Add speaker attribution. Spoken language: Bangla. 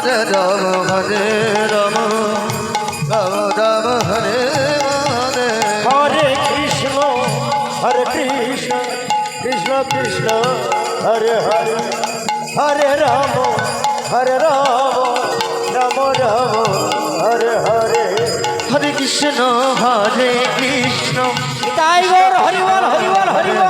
Speaker 1: হরে রাম হরে রাম রাম রাম হরে হরে হরে কৃষ্ণ হরে কৃষ্ণ কৃষ্ণ কৃষ্ণ হরে হরে হরে রাম হরে রাম রাম রাম হরে হরে হরে কৃষ্ণ হরে কৃষ্ণ
Speaker 2: তাই বল হরিবল হরিবল হরিবল